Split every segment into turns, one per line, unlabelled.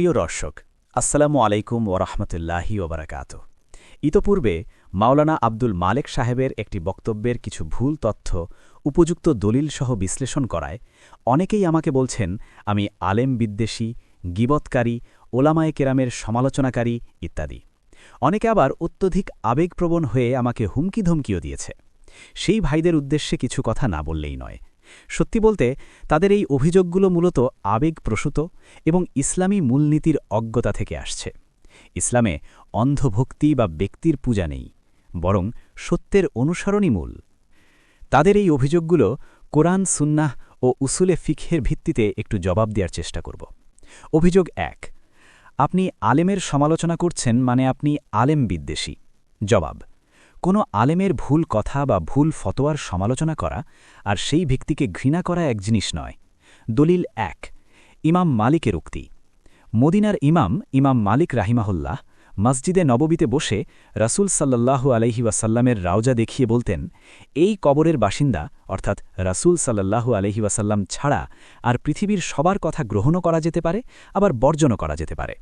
প্রিয় দর্শক, আসসালামু আলাইকুম ওরহমতুল্লাহি ওবরাকাত ইতপূর্বে মাওলানা আব্দুল মালেক সাহেবের একটি বক্তব্যের কিছু ভুল তথ্য উপযুক্ত দলিল সহ বিশ্লেষণ করায় অনেকেই আমাকে বলছেন, আমি আলেম বিদ্বেষী, গিবৎকারী, ওলামায়ে কেরামের সমালোচনাকারী ইত্যাদি। অনেকে আবার অত্যধিক আবেগপ্রবণ হয়ে আমাকে হুমকি ধমকিও দিয়েছে। সেই ভাইদের উদ্দেশ্যে কিছু কথা না বললেই নয়। সত্যি বলতে, তাদের এই অভিযোগগুলো মূলত আবেগপ্রসূত এবং ইসলামী মূলনীতির অজ্ঞতা থেকে আসছে। ইসলামে অন্ধভক্তি বা ব্যক্তির পূজা নেই, বরং সত্যের অনুসরণই মূল। তাদের এই অভিযোগগুলো কোরআন, সুন্নাহ ও উসুলে ফিখের ভিত্তিতে একটু জবাব দেওয়ার চেষ্টা করব। অভিযোগ এক, আপনি আলেমের সমালোচনা করছেন মানে আপনি আলেম বিদ্বেষী জবাব কোনো আলেমের ভুল কথা বা ভুল ফতোয়ার সমালোচনা করা আর সেই ব্যক্তিকে ঘৃণা করা এক জিনিস নয়। দলিল এক, ইমাম মালিকের উক্তি। মদিনার ইমাম ইমাম মালিক রাহিমাহুল্লাহ, মসজিদে নববীতে বসে রাসুল সাল্লাল্লাহু আলহি ওয়াসাল্লামের রাওজা দেখিয়ে বলতেন, এই কবরের বাসিন্দা, অর্থাৎ রাসুল সাল্লাল্লাহু আলহি ওয়াসাল্লাম ছাড়া আর পৃথিবীর সবার কথা গ্রহণও করা যেতে পারে, আবার বর্জনও করা যেতে পারে।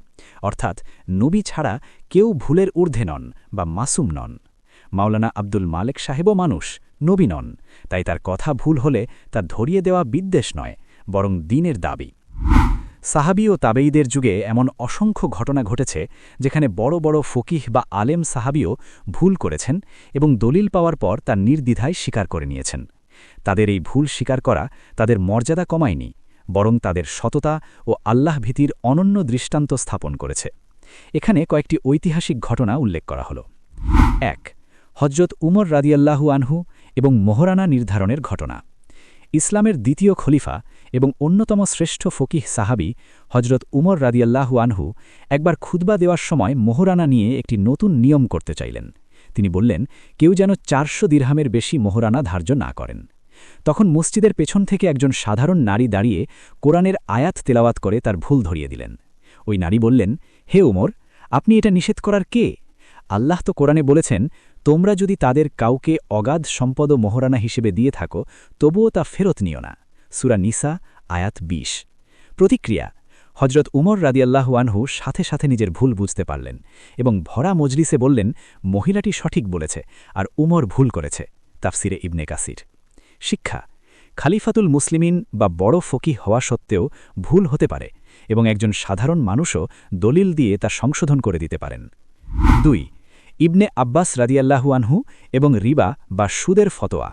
অর্থাৎ নবী ছাড়া কেউ ভুলের ঊর্ধ্বে নন বা মাসুম নন। মাওলানা আব্দুল মালেক সাহেবও মানুষ, নবী নন। তাই তার কথা ভুল হলে তা ধরিয়ে দেওয়া বিদ্বেষ নয়, বরং দিনের দাবি। সাহাবি ও তাবেইদের যুগে এমন অসংখ্য ঘটনা ঘটেছে, যেখানে বড় বড় ফকিহ বা আলেম সাহাবিও ভুল করেছেন এবং দলিল পাওয়ার পর তার নির্দ্বিধায় স্বীকার করে নিয়েছেন। তাদের এই ভুল স্বীকার করা তাদের মর্যাদা কমায়নি, বরং তাদের সততা ও আল্লাহ ভীতির অনন্য দৃষ্টান্ত স্থাপন করেছে। এখানে কয়েকটি ঐতিহাসিক ঘটনা উল্লেখ করা হল। এক হজরত উমর রাদিয়াল্লাহু আনহু এবং মোহরানা নির্ধারণের ঘটনা। ইসলামের দ্বিতীয় খলিফা এবং অন্যতম শ্রেষ্ঠ ফকিহ সাহাবি হজরত উমর রাদিয়াল্লাহু আনহু একবার খুদবা দেওয়ার সময় মোহরানা নিয়ে একটি নতুন নিয়ম করতে চাইলেন। তিনি বললেন, কেউ যেন চারশো দীর্হামের বেশি মোহরানা ধার্য না করেন। তখন মসজিদের পেছন থেকে একজন সাধারণ নারী দাঁড়িয়ে কোরআনের আয়াত তেলাওয়াত করে তার ভুল ধরিয়ে দিলেন। ওই নারী বললেন, হে উমর, আপনি এটা নিষেধ করার কে? আল্লাহ তো কোরআনে বলেছেন তোমরা যদি তাদের কাউকে অগাধ সম্পদ মহরানা হিসেবে দিয়ে থাকো, তবুও তা ফেরত নিও না। সুরা নিসা, আয়াত বিশ। প্রতিক্রিয়া হজরত উমর রাদিয়াল্লাহু আনহু সাথে সাথে নিজের ভুল বুঝতে পারলেন এবং ভরা মজলিসে বললেন, মহিলাটি সঠিক বলেছে আর উমর ভুল করেছে। তাফসিরে ইবনে কাসির। শিক্ষা, খালিফাতুল মুসলিমিন বা বড় ফকি হওয়া সত্ত্বেও ভুল হতে পারে এবং একজন সাধারণ মানুষও দলিল দিয়ে তা সংশোধন করে দিতে পারেন। দুই ইবনে আব্বাস রাদিয়াল্লাহুয়ানহু এবং রিবা বা সুদের ফতোয়া।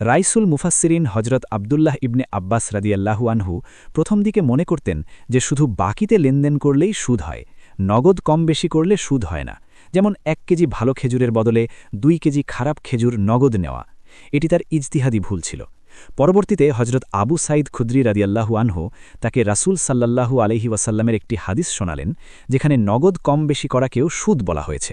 রাইসুল মুফাসসিরিন হজরত আবদুল্লাহ ইবনে আব্বাস রাদিয়াল্লাহুয়ানহু প্রথম দিকে মনে করতেন যে শুধু বাকিতে লেনদেন করলেই সুদ হয়, নগদ কম বেশি করলে সুদ হয় না। যেমন এক কেজি ভালো খেজুরের বদলে দুই কেজি খারাপ খেজুর নগদ নেওয়া। এটি তার ইজতিহাদি ভুল ছিল। পরবর্তীতে হজরত আবু সাইদ খুদ্রি রাদিয়াল্লাহু আনহু তাকে রাসুল সাল্লাল্লাহু আলহি ওয়াসাল্লামের একটি হাদিস শোনালেন, যেখানে নগদ কম বেশি করাকেও সুদ বলা হয়েছে।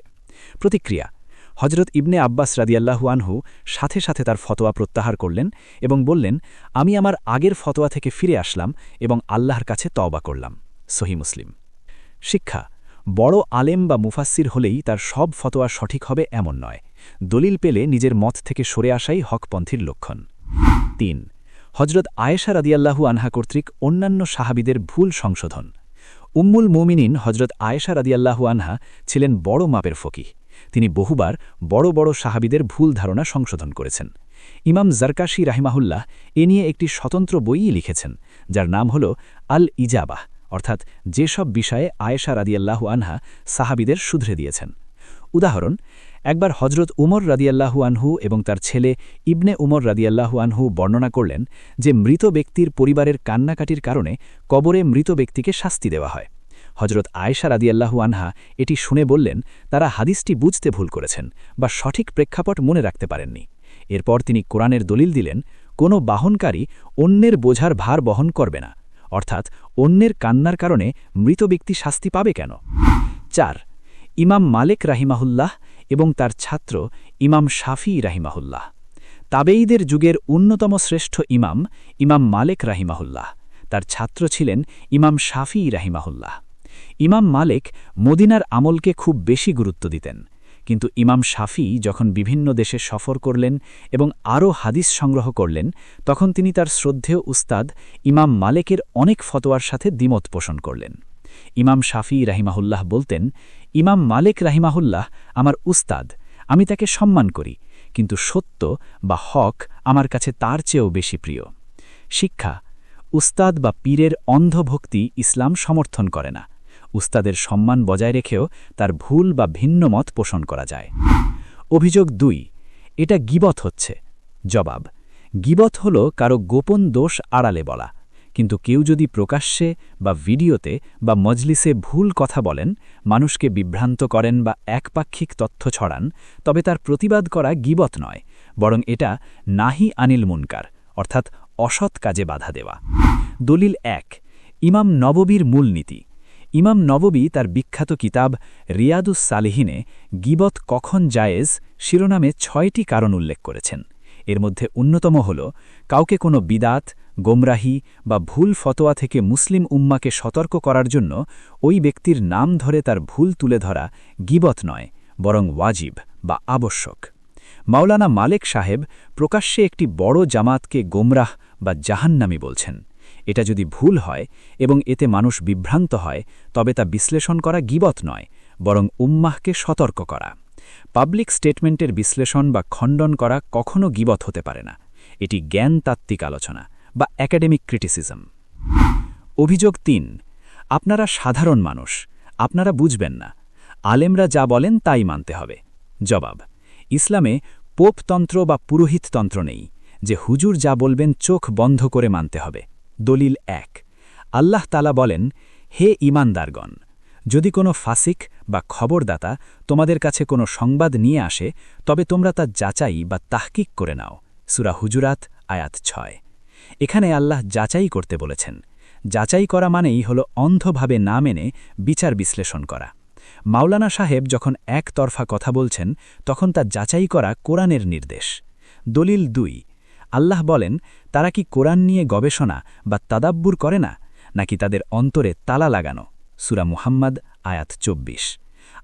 প্রতিক্রিয়া। হজরত ইবনে আব্বাস রাদিয়াল্লাহু আনহু সাথে সাথে তার ফতোয়া প্রত্যাহার করলেন এবং বললেন, আমি আমার আগের ফতোয়া থেকে ফিরে আসলাম এবং আল্লাহর কাছে তওবা করলাম। সহি মুসলিম। শিক্ষা, বড় আলেম বা মুফাসির হলেই তার সব ফতোয়া সঠিক হবে এমন নয়। দলিল পেলে নিজের মত থেকে সরে আসাই হকপন্থীর লক্ষণ। তিন হজরত আয়েশা রাদিয়াল্লাহু আনহা কর্তৃক অন্যান্য সাহাবিদের ভুল সংশোধন। উম্মুল মুমিনিন হজরত আয়েশা রাদিয়াল্লাহু আনহা ছিলেন বড় মাপের ফকি তিনি বহুবার বড় বড় সাহাবিদের ভুল ধারণা সংশোধন করেছেন। ইমাম জারকাশি রাহিমাহুল্লাহ এ নিয়ে একটি স্বতন্ত্র বইই লিখেছেন, যার নাম হল আল ইজাবাহ অর্থাৎ যেসব বিষয়ে আয়েশা রাদিয়াল্লাহু আনহা সাহাবিদের শুধরে দিয়েছেন। উদাহরণ একবার হজরত উমর রাদিয়াল্লাহু আনহু এবং তার ছেলে ইবনে উমর রাদিয়াল্লাহু আনহু বর্ণনা করলেন যে মৃত ব্যক্তির পরিবারের কান্নাকাটির কারণে কবরে মৃত ব্যক্তিকে শাস্তি দেওয়া হয়। হজরত আয়েশা রাদিয়াল্লাহু আনহা এটি শুনে বললেন, তারা হাদিসটি বুঝতে ভুল করেছেন বা সঠিক প্রেক্ষাপট মনে রাখতে পারেননি। এরপর তিনি কোরআনের দলিল দিলেন, কোনো বাহনকারী অন্যের বোঝার ভার বহন করবে না, অর্থাৎ অন্যের কান্নার কারণে মৃত ব্যক্তি শাস্তি পাবে কেন? চার, ইমাম মালেক রাহিমাহুল্লাহ এবং তার ছাত্র ইমাম শাফি রাহিমাহুল্লাহ। তাবেঈদের যুগের অন্যতম শ্রেষ্ঠ ইমাম ইমাম মালেক রাহিমাহুল্লাহ। তার ছাত্র ছিলেন ইমাম শাফি রাহিমাহুল্লাহ। ইমাম মালেক মদিনার আমলকে খুব বেশি গুরুত্ব দিতেন। কিন্তু ইমাম শাফি যখন বিভিন্ন দেশে সফর করলেন এবং আরও হাদিস সংগ্রহ করলেন, তখন তিনি তার শ্রদ্ধেয় উস্তাদ ইমাম মালেকের অনেক ফতোয়ার সাথে দ্বিমত পোষণ করলেন। ইমাম শাফি রাহিমাহুল্লাহ বলতেন, ইমাম মালিক রাহিমাহুল্লাহ আমার উস্তাদ, আমি তাকে সম্মান করি, কিন্তু সত্য বা হক আমার কাছে তার চেয়েও বেশি প্রিয়। শিক্ষা, উস্তাদ বা পীরের অন্ধভক্তি ইসলাম সমর্থন করে না। উস্তাদের সম্মান বজায় রেখেও তার ভুল বা ভিন্ন মত পোষণ করা যায়। অভিযোগ দুই, এটা গিবত হচ্ছে। জবাব, গিবত হল কারও গোপন দোষ আড়ালে বলা। কিন্তু কেউ যদি প্রকাশ্যে বা ভিডিওতে বা মজলিসে ভুল কথা বলেন, মানুষকে বিভ্রান্ত করেন বা একপাক্ষিক তথ্য ছড়ান, তবে তার প্রতিবাদ করা গিবত নয়, বরং এটা নাহি আনিল মুনকার, অর্থাৎ অসৎ কাজে বাধা দেওয়া। দলিল এক, ইমাম নববীর মূলনীতি ইমাম নববী তার বিখ্যাত কিতাব রিয়াদুস সালেহিনে গিবত কখন জায়েজ শিরোনামে ছয়টি কারণ উল্লেখ করেছেন। এর মধ্যে অন্যতম হল, কাউকে কোনো বিদাত, গোমরাহি বা ভুল ফতোয়া থেকে মুসলিম উম্মাকে সতর্ক করার জন্য ওই ব্যক্তির নাম ধরে তার ভুল তুলে ধরা গিবত নয়, বরং ওয়াজিব বা আবশ্যক। মাওলানা মালেক সাহেব প্রকাশ্যে একটি বড় জামাতকে গোমরাহ বা জাহান্নামি বলছেন। এটা যদি ভুল হয় এবং এতে মানুষ বিভ্রান্ত হয়, তবে তা বিশ্লেষণ করা গিবত নয়, বরং উম্মাহকে সতর্ক করা। পাবলিক স্টেটমেন্টের বিশ্লেষণ বা খণ্ডন করা কখনও গিবত হতে পারে না। এটি জ্ঞানতাত্ত্বিক আলোচনা বা একাডেমিক ক্রিটিসিজম অভিযোগ তিন, আপনারা সাধারণ মানুষ, আপনারা বুঝবেন না। আলেমরা যা বলেন তাই মানতে হবে। জবাব, ইসলামে পোপতন্ত্র বা পুরোহিততন্ত্র নেই, যে হুজুর যা বলবেন চোখ বন্ধ করে মানতে হবে। দলিল এক, আল্লাহ তালা বলেন, হে ইমানদারগণ যদি কোনো ফাসিক বা খবরদাতা তোমাদের কাছে কোনো সংবাদ নিয়ে আসে, তবে তোমরা তা যাচাই বা তাহকিক করে নাও। সুরা হুজুরাত, আয়াত ছয়। এখানে আল্লাহ যাচাই করতে বলেছেন। যাচাই করা মানেই হল অন্ধভাবে না মেনে বিচার বিশ্লেষণ করা। মাওলানা সাহেব যখন একতরফা কথা বলছেন, তখন তা যাচাই করা কোরআনের নির্দেশ। দলিল দুই, আল্লাহ বলেন, তারা কি কোরআন নিয়ে গবেষণা বা তাদাব্বুর করে না, নাকি তাদের অন্তরে তালা লাগানো? সুরা মুহাম্মদ, আয়াত চব্বিশ।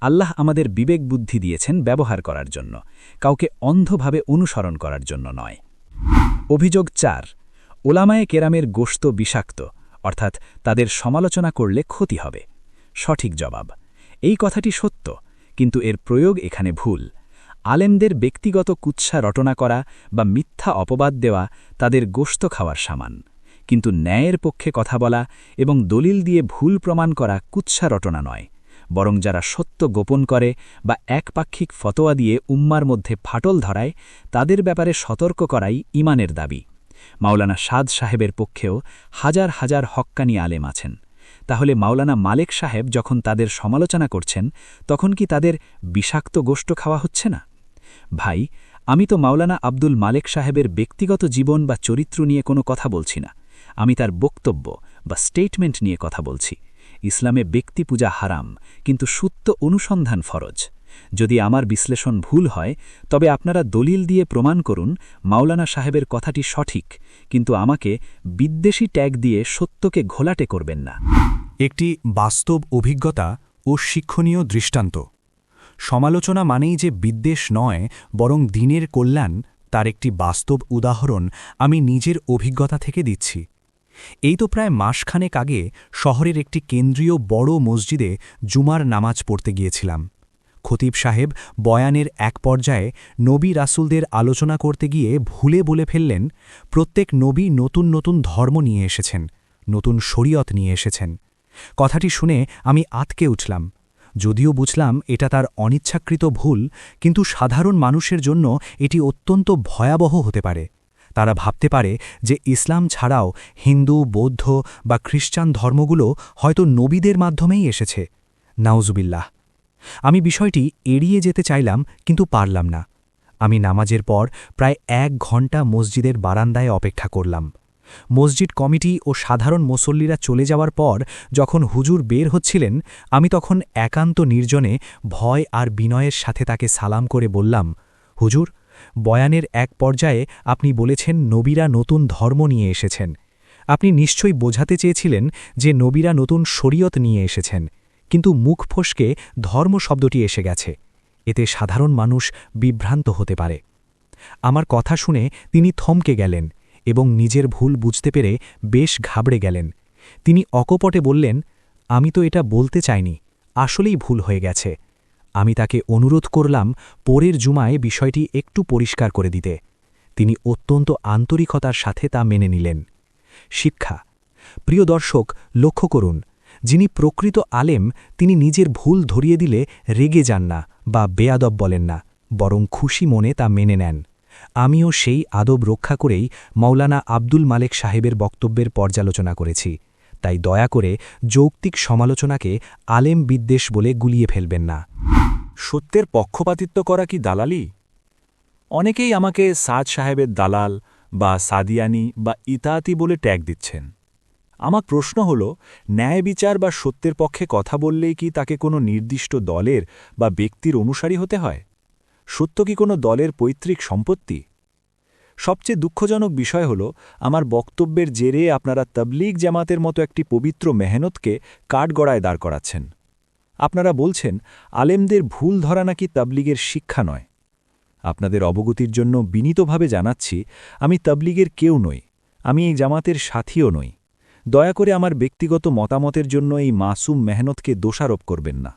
আল্লাহ আমাদের বিবেক বুদ্ধি দিয়েছেন ব্যবহার করার জন্য, কাউকে অন্ধভাবে অনুসরণ করার জন্য নয়। অভিযোগ চার, ওলামায়ে কেরামের গোস্ত বিষাক্ত, অর্থাৎ তাদের সমালোচনা করলে ক্ষতি হবে। সঠিক জবাব, এই কথাটি সত্য, কিন্তু এর প্রয়োগ এখানে ভুল। আলেমদের ব্যক্তিগত কুৎসা রটনা করা বা মিথ্যা অপবাদ দেওয়া তাদের গোস্ত খাওয়ার সামান। কিন্তু ন্যায়ের পক্ষে কথা বলা এবং দলিল দিয়ে ভুল প্রমাণ করা কুৎসা রটনা নয়, বরং যারা সত্য গোপন করে বা একপাক্ষিক ফতোয়া দিয়ে উম্মার মধ্যে ফাটল ধরায়, তাদের ব্যাপারে সতর্ক করাই ইমানের দাবি। মাওলানা সাদ সাহেবের পক্ষেও হাজার হাজার হক্কানি আলেম আছেন। তাহলে মাওলানা মালেক সাহেব যখন তাদের সমালোচনা করছেন, তখন কি তাদের বিষাক্ত গোষ্ঠ খাওয়া হচ্ছে না? ভাই, আমি তো মাওলানা আব্দুল মালেক সাহেবের ব্যক্তিগত জীবন বা চরিত্র নিয়ে কোনো কথা বলছি না। আমি তার বক্তব্য বা স্টেটমেন্ট নিয়ে কথা বলছি। ইসলামে ব্যক্তি পূজা হারাম, কিন্তু সুত্য অনুসন্ধান ফরজ। যদি আমার বিশ্লেষণ ভুল হয়, তবে আপনারা দলিল দিয়ে প্রমাণ করুন মাওলানা সাহেবের কথাটি সঠিক, কিন্তু আমাকে বিদ্বেষী ট্যাগ দিয়ে সত্যকে ঘোলাটে করবেন না।
একটি বাস্তব অভিজ্ঞতা ও শিক্ষণীয় দৃষ্টান্ত। সমালোচনা মানেই যে বিদ্বেষ নয়, বরং দিনের কল্যাণ, তার একটি বাস্তব উদাহরণ আমি নিজের অভিজ্ঞতা থেকে দিচ্ছি। এই তো প্রায় মাসখানেক আগে শহরের একটি কেন্দ্রীয় বড় মসজিদে জুমার নামাজ পড়তে গিয়েছিলাম। খতিব সাহেব বয়ানের এক পর্যায়ে নবী রাসুলদের আলোচনা করতে গিয়ে ভুলে বলে ফেললেন, প্রত্যেক নবী নতুন নতুন ধর্ম নিয়ে এসেছেন, নতুন শরীয়ত নিয়ে এসেছেন। কথাটি শুনে আমি আতকে উঠলাম। যদিও বুঝলাম এটা তার অনিচ্ছাকৃত ভুল, কিন্তু সাধারণ মানুষের জন্য এটি অত্যন্ত ভয়াবহ হতে পারে। তারা ভাবতে পারে যে ইসলাম ছাড়াও হিন্দু, বৌদ্ধ বা খ্রিস্টান ধর্মগুলো হয়তো নবীদের মাধ্যমেই এসেছে। নাউজুবিল্লাহ। আমি বিষয়টি এড়িয়ে যেতে চাইলাম, কিন্তু পারলাম না। আমি নামাজের পর প্রায় এক ঘণ্টা মসজিদের বারান্দায় অপেক্ষা করলাম। মসজিদ কমিটি ও সাধারণ মুসল্লিরা চলে যাওয়ার পর যখন হুজুর বের হচ্ছিলেন, আমি তখন একান্ত নির্জনে ভয় আর বিনয়ের সাথে তাকে সালাম করে বললাম, হুজুর বয়ানের এক পর্যায়ে আপনি বলেছেন নবীরা নতুন ধর্ম নিয়ে এসেছেন। আপনি নিশ্চয়ই বোঝাতে চেয়েছিলেন যে নবীরা নতুন শরীয়ত নিয়ে এসেছেন, কিন্তু মুখ ফসকে ধর্ম শব্দটি এসে গেছে। এতে সাধারণ মানুষ বিভ্রান্ত হতে পারে। আমার কথা শুনে তিনি থমকে গেলেন এবং নিজের ভুল বুঝতে পেরে বেশ ঘাবড়ে গেলেন। তিনি অকপটে বললেন, আমি তো এটা বলতে চাইনি, আসলেই ভুল হয়ে গেছে। আমি তাকে অনুরোধ করলাম পরের জুমায় বিষয়টি একটু পরিষ্কার করে দিতে। তিনি অত্যন্ত আন্তরিকতার সাথে তা মেনে নিলেন। শিক্ষা। প্রিয় দর্শক, লক্ষ্য করুন, যিনি প্রকৃত আলেম, তিনি নিজের ভুল ধরিয়ে দিলে রেগে যান না বা বেয়াদব বলেন না, বরং খুশি মনে তা মেনে নেন। আমিও সেই আদব রক্ষা করেই মৌলানা আব্দুল মালেক সাহেবের বক্তব্যের পর্যালোচনা করেছি। তাই দয়া করে যৌক্তিক সমালোচনাকে আলেম বিদ্বেষ বলে গুলিয়ে ফেলবেন না।
সত্যের পক্ষপাতিত্ব করা কি দালালি? অনেকেই আমাকে সাদ সাহেবের দালাল বা সাদিয়ানি বা ইতাতি বলে ট্যাগ দিচ্ছেন। আমার প্রশ্ন হল, ন্যায় বিচার বা সত্যের পক্ষে কথা বললেই কি তাকে কোনো নির্দিষ্ট দলের বা ব্যক্তির অনুসারী হতে হয়? সত্য কি কোনো দলের পৈতৃক সম্পত্তি? সবচেয়ে দুঃখজনক বিষয় হল, আমার বক্তব্যের জেরে আপনারা তবলিগ জামাতের মতো একটি পবিত্র মেহনতকে কাঠগড়ায় দাঁড় করাচ্ছেন। আপনারা বলছেন, আলেমদের ভুল ধরা নাকি তাবলিগের শিক্ষা নয়। আপনাদের অবগতির জন্য বিনীতভাবে জানাচ্ছি, আমি তাবলিগের কেউ নই, আমি এই জামাতের সাথীও নই। দয়া করে আমার ব্যক্তিগত মতামতের জন্য এই মাসুম মেহনতকে দোষারোপ করবেন না।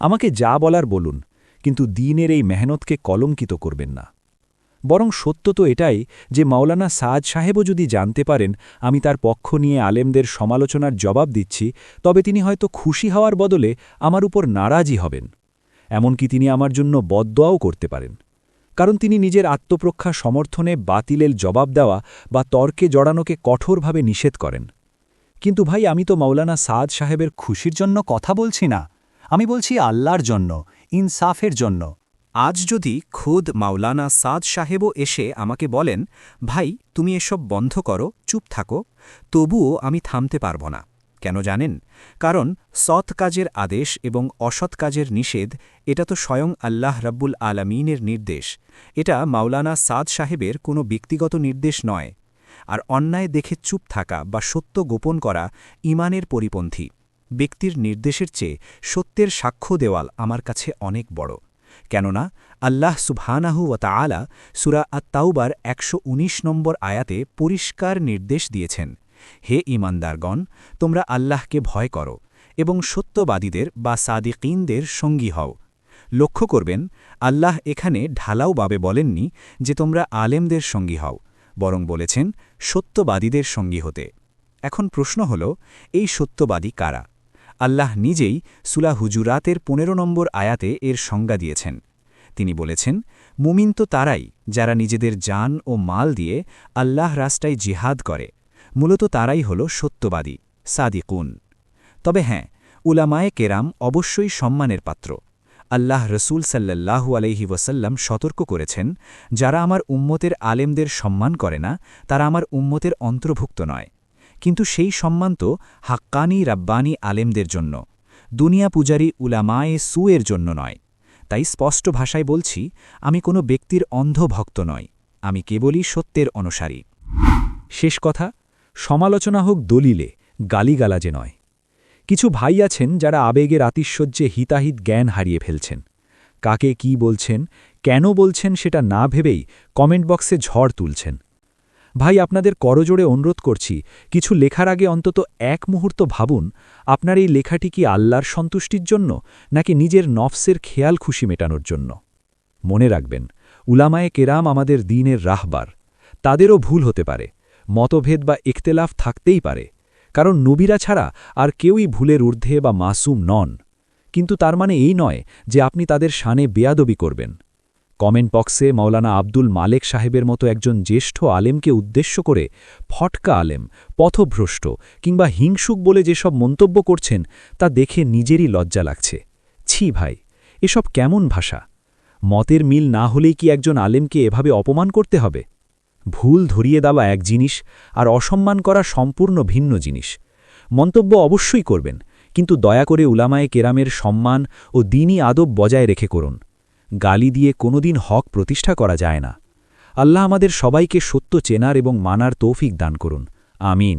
আমাকে যা বলার বলুন, কিন্তু দিনের এই মেহনতকে কলঙ্কিত করবেন না। বরং সত্য তো এটাই যে মাওলানা সাজ সাহেবও যদি জানতে পারেন, আমি তার পক্ষ নিয়ে আলেমদের সমালোচনার জবাব দিচ্ছি, তবে তিনি হয়তো খুশি হওয়ার বদলে আমার উপর নারাজই হবেন। এমনকি তিনি আমার জন্য বদদোয়াও করতে পারেন। কারণ তিনি নিজের আত্মপ্রক্ষা সমর্থনে বাতিলের জবাব দেওয়া বা তর্কে জড়ানোকে কঠোরভাবে নিষেধ করেন। কিন্তু ভাই, আমি তো মাওলানা সাদ সাহেবের খুশির জন্য কথা বলছি না। আমি বলছি আল্লাহর জন্য, ইনসাফের জন্য।
আজ যদি খুদ মাওলানা সাদ সাহেবও এসে আমাকে বলেন, ভাই, তুমি এসব বন্ধ করো, চুপ থাকো, তবুও আমি থামতে পারব না। কেন জানেন? কারণ সৎ কাজের আদেশ এবং অসৎ কাজের নিষেধ, এটা তো স্বয়ং আল্লাহ রাব্বুল আলামিনের নির্দেশ। এটা মাওলানা সাদ সাহেবের কোনো ব্যক্তিগত নির্দেশ নয়। আর অন্যায় দেখে চুপ থাকা বা সত্য গোপন করা ইমানের পরিপন্থী। ব্যক্তির নির্দেশের চেয়ে সত্যের সাক্ষ্য দেওয়াল আমার কাছে অনেক বড়। কেননা আল্লাহ সুবহানাহু ও তাআলা সুরা আত্মাউবার একশো নম্বর আয়াতে পরিষ্কার নির্দেশ দিয়েছেন, হে ইমানদারগণ তোমরা আল্লাহকে ভয় করো এবং সত্যবাদীদের বা সাদিকিনদের সঙ্গী হও। লক্ষ্য করবেন, আল্লাহ এখানে ঢালাওভাবে বলেননি যে তোমরা আলেমদের সঙ্গী হও, বরং বলেছেন সত্যবাদীদের সঙ্গী হতে। এখন প্রশ্ন হল, এই সত্যবাদী কারা? আল্লাহ নিজেই সুলা হুজুরাতের পনেরো নম্বর আয়াতে এর সংজ্ঞা দিয়েছেন। তিনি বলেছেন, মুমিন তো তারাই যারা নিজেদের জান ও মাল দিয়ে আল্লাহ রাস্তায় জিহাদ করে। মূলত তারাই হল সত্যবাদী, সাদিকুন। তবে হ্যাঁ উলামায়ে কেরাম অবশ্যই সম্মানের পাত্র। আল্লাহ রসুল সাল্লাল্লাহু আলহি ওয়াসাল্লাম সতর্ক করেছেন, যারা আমার উম্মতের আলেমদের সম্মান করে না, তারা আমার উম্মতের অন্তর্ভুক্ত নয়। কিন্তু সেই সম্মান তো হাক্কানি রাব্বানি আলেমদের জন্য। দুনিয়া পূজারী উলামায়ে সুয়ের জন্য নয়। তাই স্পষ্ট ভাষায় বলছি, আমি কোনো ব্যক্তির অন্ধ ভক্ত নয় আমি কেবলই সত্যের অনুসারী।
শেষ কথা, সমালোচনা হোক দলিলে, গালিগালাজে নয়। কিছু ভাই আছেন যারা আবেগের আতিশয্যে হিতাহিত জ্ঞান হারিয়ে ফেলছেন। কাকে কি বলছেন, কেন বলছেন সেটা না ভেবেই কমেন্ট বক্সে ঝড় তুলছেন। ভাই, আপনাদের করজোড়ে অনুরোধ করছি, কিছু লেখার আগে অন্তত এক মুহূর্ত ভাবুন, আপনার এই লেখাটি কি আল্লাহর সন্তুষ্টির জন্য, নাকি নিজের নফসের খেয়াল খুশি মেটানোর জন্য? মনে রাখবেন, উলামায়ে কেরাম আমাদের দিনের রাহবার। তাদেরও ভুল হতে পারে, মতভেদ বা ইখতেলাফ থাকতেই পারে। কারণ নবীরা ছাড়া আর কেউই ভুলের ঊর্ধ্বে বা মাসুম নন। কিন্তু তার মানে এই নয় যে আপনি তাদের শানে বেয়াদবি করবেন। কমেন্ট বক্সে মৌলানা আব্দুল মালেক সাহেবের মতো একজন জ্যেষ্ঠ আলেমকে উদ্দেশ্য করে ফটকা আলেম, পথভ্রষ্ট কিংবা হিংসুক বলে যেসব মন্তব্য করছেন, তা দেখে নিজেরই লজ্জা লাগছে। ছি ভাই, এসব কেমন ভাষা? মতের মিল না হলেই কি একজন আলেমকে এভাবে অপমান করতে হবে? ভুল ধরিয়ে দেওয়া এক জিনিস আর অসম্মান করা সম্পূর্ণ ভিন্ন জিনিস। মন্তব্য অবশ্যই করবেন, কিন্তু দয়া করে উলামায়ে কেরামের সম্মান ও দিনই আদব বজায় রেখে করুন। গালি দিয়ে কোনোদিন হক প্রতিষ্ঠা করা যায় না। আল্লাহ আমাদের সবাইকে সত্য চেনার এবং মানার তৌফিক দান করুন। আমিন।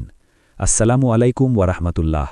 আসসালামু আলাইকুম ওয়ারহমতুল্লাহ